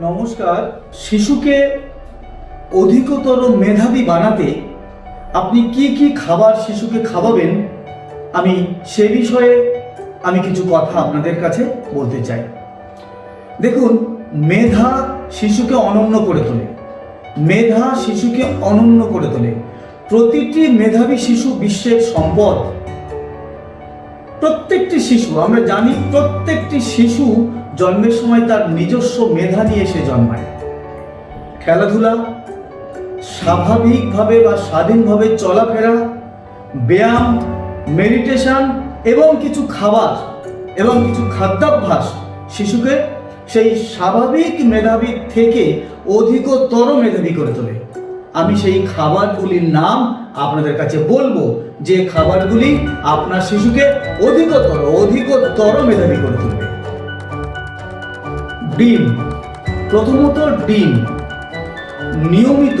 নমস্কার। শিশুকে অধিকতর মেধাবী বানাতে আপনি কি কি খাবার শিশুকে খাওয়াবেন, আমি সে বিষয়ে আমি কিছু কথা আপনাদের কাছে বলতে চাই। দেখুন, মেধা শিশুকে অনন্য করে তোলে। মেধা শিশুকে অনন্য করে তোলে। প্রতিটি মেধাবী শিশু বিশ্বের সম্পদ। প্রত্যেকটি শিশু, আমরা জানি প্রত্যেকটি শিশু জন্মের সময় তার নিজস্ব মেধা নিয়ে সে জন্মায়। খেলাধুলা, স্বাভাবিকভাবে বা স্বাধীনভাবে চলাফেরা, ব্যায়াম, মেডিটেশন এবং কিছু খাবার এবং কিছু খাদ্যাভ্যাস শিশুকে সেই স্বাভাবিক মেধাবী থেকে অধিকতর মেধাবী করে তোলে। আমি সেই খাবারগুলির নাম আপনাদের কাছে বলব, যে খাবারগুলি আপনার শিশুকে অধিকতর অধিকতর মেধাবী করে তুলবে। ডিম। প্রথমত ডিম। নিয়মিত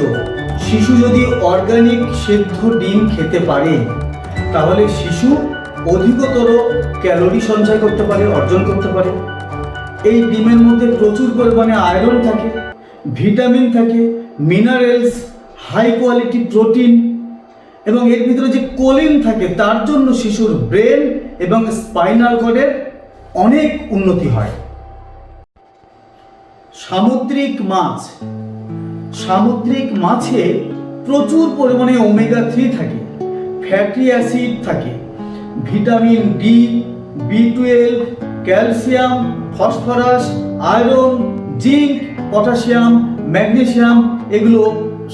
শিশু যদি অর্গানিক সেদ্ধ ডিম খেতে পারে, তাহলে শিশু অধিকতর ক্যালোরি সঞ্চয় করতে পারে, অর্জন করতে পারে। এই ডিমের মধ্যে প্রচুর পরিমাণে আয়রন থাকে ভিটামিন থাকে মিনারেলস হাই কোয়ালিটি প্রোটিন এবং এর ভিতরে যে কোলিন থাকে, তার জন্য শিশুর ব্রেন এবং স্পাইনাল কর্ডের অনেক উন্নতি হয়। সামুদ্রিক মাছ। সামুদ্রিক মাছে প্রচুর পরিমাণে ওমেগা থ্রি থাকে ফ্যাটি অ্যাসিড থাকে vitamin D B twelve calcium phosphorus iron zinc potassium magnesium এগুলো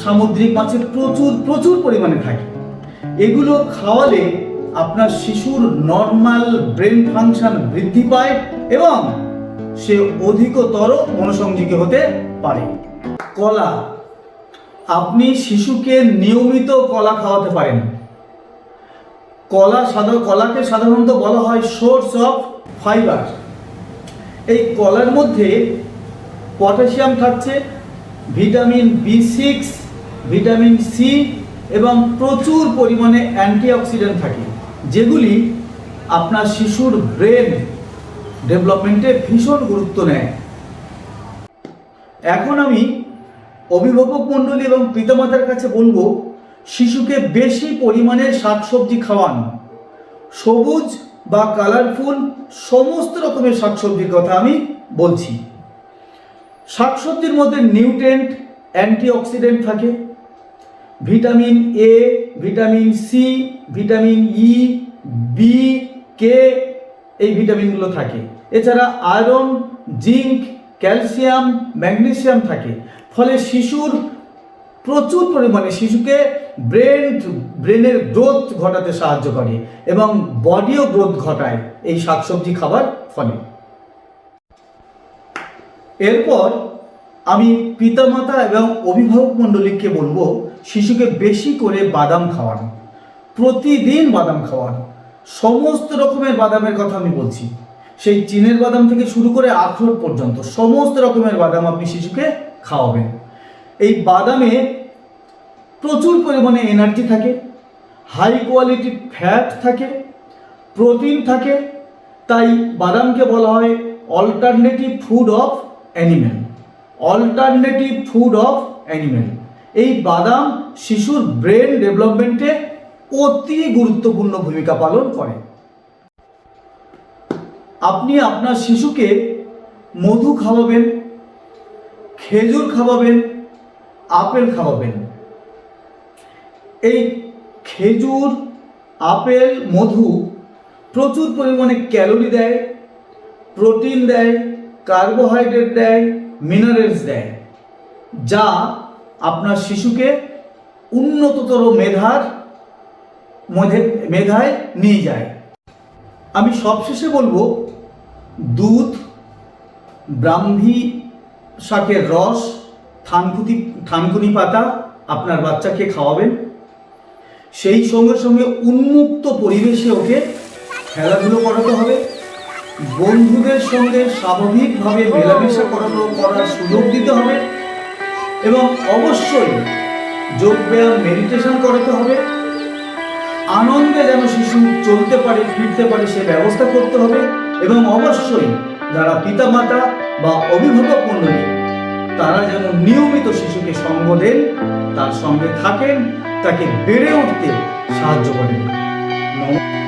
সামুদ্রিক মাছে প্রচুর প্রচুর পরিমাণে থাকে। এগুলো খাওয়ালে আপনার শিশুর নর্মাল ব্রেন ফাংশন বৃদ্ধি পায় এবং সে অধিকতর মনোসংযোগী হতে পারে। কলা, আপনি শিশুকে নিয়মিত কলা খাওয়াতে পারেন। কলা সাধারণ কলাকে সাধারণত বলা হয় সোর্স অফ ফাইবার। এই কলার মধ্যে পটাশিয়াম থাকছে, vitamin B six, vitamin C এবং প্রচুর পরিমাণে অ্যান্টিঅক্সিডেন্ট থাকে, যেগুলি আপনার শিশুর ব্রেন ডেভেলপমেন্টে ভীষণ গুরুত্ব নেয়। এখন আমি অভিভাবক মণ্ডলী এবং পিতামাতার কাছে বলব, শিশুকে বেশি পরিমাণে শাকসবজি খাওয়ান। সবুজ বা কালারফুল সমস্ত রকমের শাকসবজির কথা আমি বলছি। শাকসবজির মধ্যে নিউট্রেন্ট অ্যান্টিঅক্সিডেন্ট থাকে। Vitamin A, vitamin C, vitamin E, B, K এই ভিটামিনগুলো থাকে। এছাড়া আয়রন, জিঙ্ক, ক্যালসিয়াম, ম্যাগনেসিয়াম থাকে। ফলে শিশুর প্রচুর পরিমাণে শিশুকে ব্রেন, ব্রেনের গ্রোথ ঘটাতে সাহায্য করে এবং বডিও গ্রোথ ঘটায় এই শাকসবজি খাবার ফলে। এরপর আমি পিতামাতা এবং অভিভাবক মণ্ডলীকে বলব, শিশুকে বেশি করে বাদাম খাওয়ানো। প্রতিদিন বাদাম খাওয়ানো। সমস্ত রকমের বাদামের কথা আমি বলছি। সেই চীনের বাদাম থেকে শুরু করে আখরোট পর্যন্ত সমস্ত রকমের বাদাম আপনি শিশুকে খাওয়াবেন। এই বাদামে প্রচুর পরিমাণে এনার্জি থাকে হাই কোয়ালিটি ফ্যাট থাকে প্রোটিন থাকে, তাই বাদামকে বলা হয় alternative food of animal alternative food of animal এই বাদাম শিশুর ব্রেন ডেভেলপমেন্টে অতি গুরুত্বপূর্ণ ভূমিকা পালন করে। আপনি আপনার শিশুকে মধু খাওয়াবেন, খেজুর খাওয়াবেন, আপেল খাওয়াবেন। এই খেজুর, আপেল, মধু প্রচুর পরিমাণে ক্যালোরি দেয়, প্রোটিন দেয়, কার্বোহাইড্রেট দেয়, মিনারেলস দেয়, যা আপনার শিশুকে উন্নততর মেধার মধ্যে মেধায় নিয়ে যায়। আমি সবশেষে বলব, দুধ, ব্রাহ্মী শাকের রস, থানকুতি, থানকুনি পাতা আপনার বাচ্চাকে খাওয়াবেন। সেই সঙ্গে সঙ্গে উন্মুক্ত পরিবেশে ওকে খেলাধুলো করাতে হবে। বন্ধুদের সঙ্গে স্বাভাবিকভাবে মেলামেশা করানো করার সুযোগ দিতে হবে। এবং অবশ্যই যোগব্যায়াম মেডিটেশন করাতে হবে। আনন্দে যেন শিশু চলতে পারে, ফিরতে পারে, সে ব্যবস্থা করতে হবে। এবং অবশ্যই যারা পিতামাতা বা অভিভাবক নিয়মিত শিশুকে সঙ্গ দেন, তার সঙ্গে থাকেন, তাকে বেড়ে উঠতে সাহায্য করেন। নমস্কার